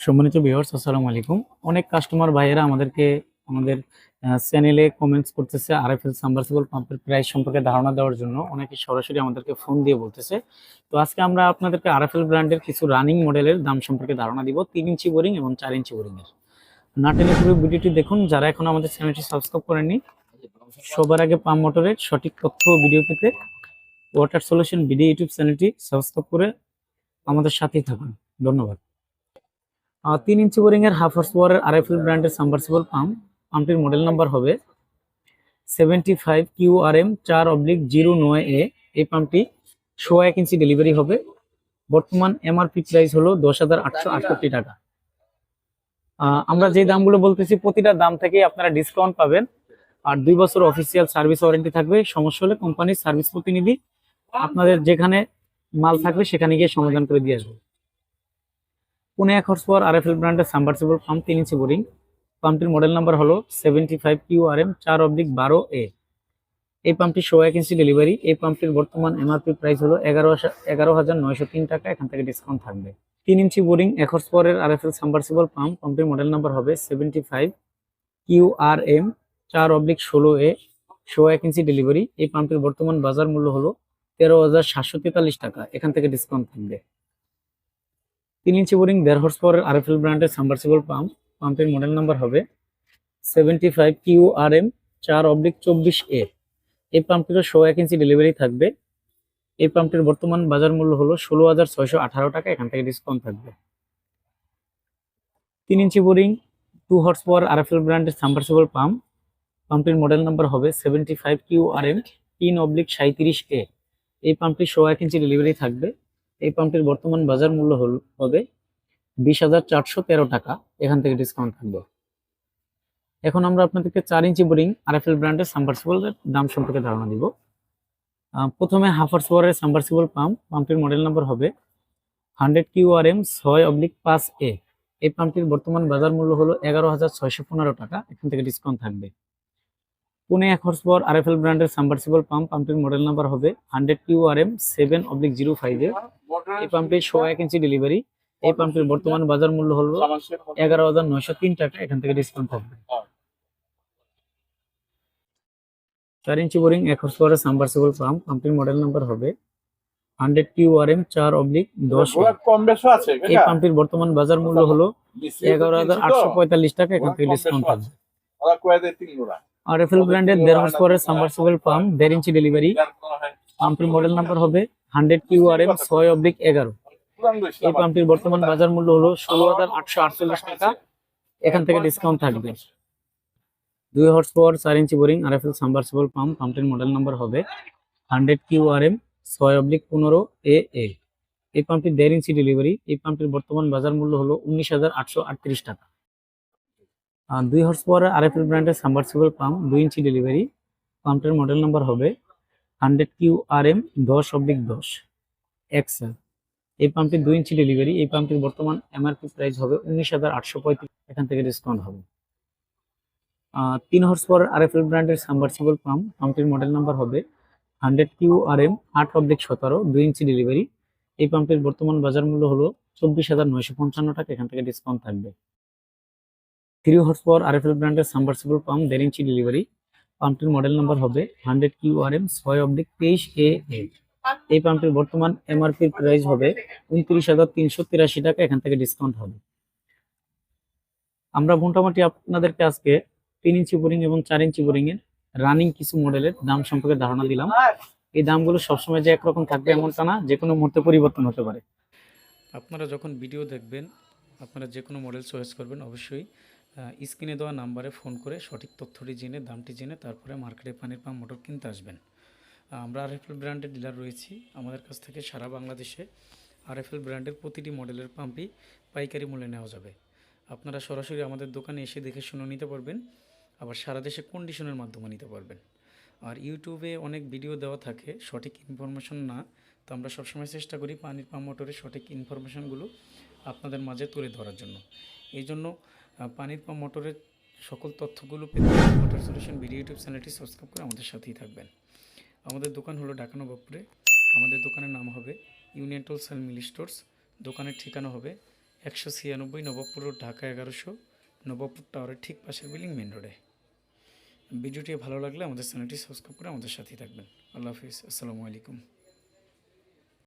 সম্মানিত ভিউয়ার্স আসসালামু আলাইকুম। অনেক কাস্টমার ভাইয়েরা আমাদেরকে আমাদের চ্যানেলে কমেন্টস করতেছে আর এফ আরএফএল সাবমার্সিবল পাম্পের প্রাইস সম্পর্কে ধারণা দেওয়ার জন্য। অনেকে সরাসরি আমাদেরকে ফোন দিয়ে বলতেছে। তো আজকে আমরা আপনাদেরকে আরএফএল ব্র্যান্ডের কিছু রানিং মডেলের দাম সম্পর্কে ধারণা দিব। তিন ইঞ্চি বোরিং এবং চার ইঞ্চি বোরিং এর। নাটেনে পুরো ভিডিওটি দেখুন। যারা এখন আমাদের চ্যানেলটি সাবস্ক্রাইব করেননি, সবার আগে পাম্প মোটরের সঠিক তথ্য ভিডিও পেতে ওয়াটার সলিউশন ভিডিও ইউটিউব চ্যানেলটি সাবস্ক্রাইব করে আমাদের সাথেই থাকুন। ধন্যবাদ। তিন ইঞ্চি বোরিং এর হাফ হর্স পাওয়ারের আরএফএল ব্র্যান্ডের সাবমার্সিবল পাম্প পাম্পটির মডেল নাম্বার হবে seventy five Q R M চার অবলিক জিরো নয় এ এই পাম্পটি সোয়া এক ইঞ্চি ডেলিভারি হবে। বর্তমান এমআরপি প্রাইস হলো দশ হাজার আটশো আটষট্টি টাকা। আমরা যে দামগুলো বলতেছি, প্রতিটা দাম থেকে আপনারা ডিসকাউন্ট পাবেন। আর দুই বছর অফিসিয়াল সার্ভিস ওয়ারেন্টি থাকবে। সমস্যা হলে কোম্পানির সার্ভিস প্রতিনিধি আপনাদের যেখানে মাল থাকবে, সেখানে গিয়ে সমাধান করে দিয়ে আসবে। পুনে এক হর্স পাওয়ার আরএফএল ব্র্যান্ডের সাবমার্সিবল পাম্প তিন ইঞ্চি বোরিং পাম্পটির মডেল নাম্বার হলো seventy five Q R M চার অবলিক বারো এ এই পাম্পটি শো এক ইঞ্চি ডেলিভারি এই পাম্পটির বর্তমান এমআরপি প্রাইস হলো এগারো এগারো হাজার নয়শো তিন টাকা। এখান থেকে ডিসকাউন্ট থাকবে। তিন ইঞ্চি বোরিং এক হর্স পাওয়ারের আরএফএল সাবমার্সিবল পাম্প পাম্পটির মডেল নাম্বার হবে seventy five Q R M চার অবলিক ষোলো এ শো এক ইঞ্চি ডেলিভারি এই পাম্পটির বর্তমান বাজার মূল্য হলো তেরো হাজার সাতশো তেতাল্লিশ টাকা। এখান থেকে ডিসকাউন্ট থাকবে। তিন ইঞ্চি বোরিং দেড় হর্স পাওয়ারের আরএফএল ব্র্যান্ডের সাবমার্সিবল পাম্প পাম্পের মডেল নাম্বার হবে seventy five Q R M চার অবলিক চব্বিশ এ এই পাম্পটিরও শো এক ইঞ্চি ডেলিভারি থাকবে। এই পাম্পটির বর্তমান বাজার মূল্য হলো ষোলো হাজার ছয়শো আঠারো টাকা, এখান থেকে ডিসকাউন্ট থাকবে। তিন ইঞ্চি boring two horse power RFL ব্র্যান্ডের সাবমার্সিবল পাম্প পাম্পটির মডেল নাম্বার হবে seventy five Q R M তিন অবলিক সাঁত্রিশ এ এই পাম্পটির শো এক ইঞ্চি ডেলিভারি থাকবে। এই পাম্পটির বর্তমান বাজার মূল্য হল, হবে বিশ হাজার চারশো তেরো টাকা। এখান থেকে ডিসকাউন্ট থাকবে। এখন আমরা আপনাদেরকে চার ইঞ্চি বোরিং আরএফএল ব্র্যান্ডের সাবমার্সিবলের দাম সম্পর্কে ধারণা দিব। প্রথমে হাফার সোয়ারের সাবমার্সিবল পাম্প পাম্পটির মডেল নাম্বার হবে হান্ড্রেড কিউ আর এম ছয় অবলিক পাঁচ এ এই পাম্পটির বর্তমান বাজার মূল্য হলো এগারো হাজার ছয়শো পনেরো টাকা। এখান থেকে ডিসকাউন্ট থাকবে। পুনে এক হর্স পাওয়ার এল ব্র্যান্ডের সাবমার্সিবল পাম্প পাম্পটির মডেল নাম্বার হবে hundred Q R M seven oblique zero five এ এই পাম্পটির শো এক ইঞ্চি ডেলিভারি এই পাম্পটির বর্তমান বাজার মূল্য হল এগারো হাজার নয়শো তিন টাকা। এখান থেকে ডিসকাউন্ট হবে। চার ইঞ্চি বোরিং এক হর্স পাওয়ারের সাবমার্সিবল পাম্প পাম্পটির মডেল নাম্বার হবে হান্ড্রেড কিউ আর এম চার অব্লিক দশ এই পাম্পটির বর্তমান বাজার মূল্য হলো এগারো হাজার আটশো পঁয়তাল্লিশ টাকা। এখান থেকে ডিসকাউন্ট থাকবে গোড়া আরএফএল ব্র্যান্ডের দেড় হর্স পাওয়ারের সাবমার্সিবল পাম্প দেড় ইঞ্চি ডেলিভারি পাম্পটির মডেল নাম্বার হবে হান্ড্রেড কিউ আর এম ছয় অবলিক এগারো। এই পাম্পটির বর্তমান বাজার মূল্য হলো ষোলো হাজার আটশো আটচল্লিশ টাকা। এখান থেকে ডিসকাউন্ট থাকবে। দুই হর্স পাওয়ার চার ইঞ্চি বোরিং আর আরএফএল সাবমার্সিবল পাম্প পাম্পটির মডেল নাম্বার হবে হান্ড্রেড কিউ আর এম ছয় অবলিক পনেরো এ এ এই পাম্পটির দেড় ইঞ্চি ডেলিভারি এই পাম্পটির বর্তমান বাজার মূল্য হলো উনিশ হাজার আটশো আটত্রিশ টাকা। আর দুই হর্স পাওয়ারের আরএফএল ব্র্যান্ডের সাবমার্সিবল পাম্প দুই ইঞ্চি ডেলিভারি পাম্পটির মডেল নাম্বার হবে হান্ড্রেড কিউ আর এম দশ অবলিক দশ। এক্সেল এই পাম্পটির দুই ইঞ্চি ডেলিভারি এই পাম্পটির বর্তমান এমআরপি প্রাইস হবে উনিশ হাজার আটশো পঁয়ত্রিশ। এখান থেকে ডিসকাউন্ট হবে। তিন হর্স পাওয়ার আরএফএল ব্র্যান্ডের সাবমার্সিবল পাম্প পাম্পটির মডেল নাম্বার হবে হান্ড্রেড কিউ আর এম আট অবলিক সতেরো, দুই ইঞ্চি ডেলিভারি এই পাম্পটির বর্তমান বাজার মূল্য হলো চব্বিশ হাজার নয়শো পঞ্চান্ন টাকা। এখান থেকে ডিসকাউন্ট থাকবে। থ্রি হর্স পাওয়ার আরএফএল ব্র্যান্ডের সাবমার্সিবল পাম্প দেড় ইঞ্চি ডেলিভারি পাম্পটির মডেল নাম্বার হবে হান্ড্রেড কিউ আর এম ছয় অবলিক তেইশ এ এই পাম্পটির বর্তমান এমআরপি প্রাইস হবে উনত্রিশ হাজার তিনশো তিরাশি টাকা, এখান থেকে ডিসকাউন্ট হবে। আমরা মোটামুটি আপনাদেরকে আজকে তিন ইঞ্চি বোরিং এবং চার ইঞ্চি বোরিং এর রানিং কিছু মডেলের দাম সম্পর্কে ধারণা দিলাম। এই দামগুলো সবসময় যে একরকম থাকবে এমনটা না, যে কোনো মুহূর্তে পরিবর্তন হতে পারে। আপনারা যখন ভিডিও দেখবেন, আপনারা যে কোনো মডেল চয়েস করবেন, অবশ্যই স্ক্রিনে দেওয়া নাম্বারে ফোন করে সঠিক তথ্যটি জেনে, দামটি জেনে তারপরে মার্কেটে পানির পাম্প, মোটর কিনতে আসবেন। আমরা আরএফএল ব্র্যান্ডের ডিলার রয়েছি। আমাদের কাছ থেকে সারা বাংলাদেশে আরএফএল ব্র্যান্ডের প্রতিটি মডেলের পাম্পই পাইকারি মূল্যে নেওয়া যাবে। আপনারা সরাসরি আমাদের দোকানে এসে দেখে শুনে নিতে পারবেন, আবার সারা দেশে কন্ডিশনের মাধ্যমে নিতে পারবেন। আর ইউটিউবে অনেক ভিডিও দেওয়া থাকে সঠিক ইনফরমেশন না, তো আমরা সবসময় চেষ্টা করি পানির পাম্প, মোটরের সঠিক ইনফরমেশনগুলো আপনাদের মাঝে তুলে ধরার জন্য। এই জন্য পানির পাম্প মোটরের সকল তথ্যগুলো পেতে মোটর সলিউশন ভিডিও ইউটিউব চ্যানেলটি সাবস্ক্রাইব করে আমাদের সাথেই থাকবেন। আমাদের দোকান হলো ঢাকা নবাবপুরে। আমাদের দোকানের নাম হবে union toll sale mill stores. দোকানের ঠিকানা হবে একশো ছিয়ানব্বই নবাবপুর রোড, ঢাকা এগারোশো, নবাবপুর টাওয়ারের ঠিক পাশের বিল্ডিং মেন রোডে। ভিডিওটি ভালো লাগলে আমাদের চ্যানেলটি সাবস্ক্রাইব করে আমাদের সাথেই থাকবেন। আল্লাহ হাফিজ। আসসালামু আলাইকুম।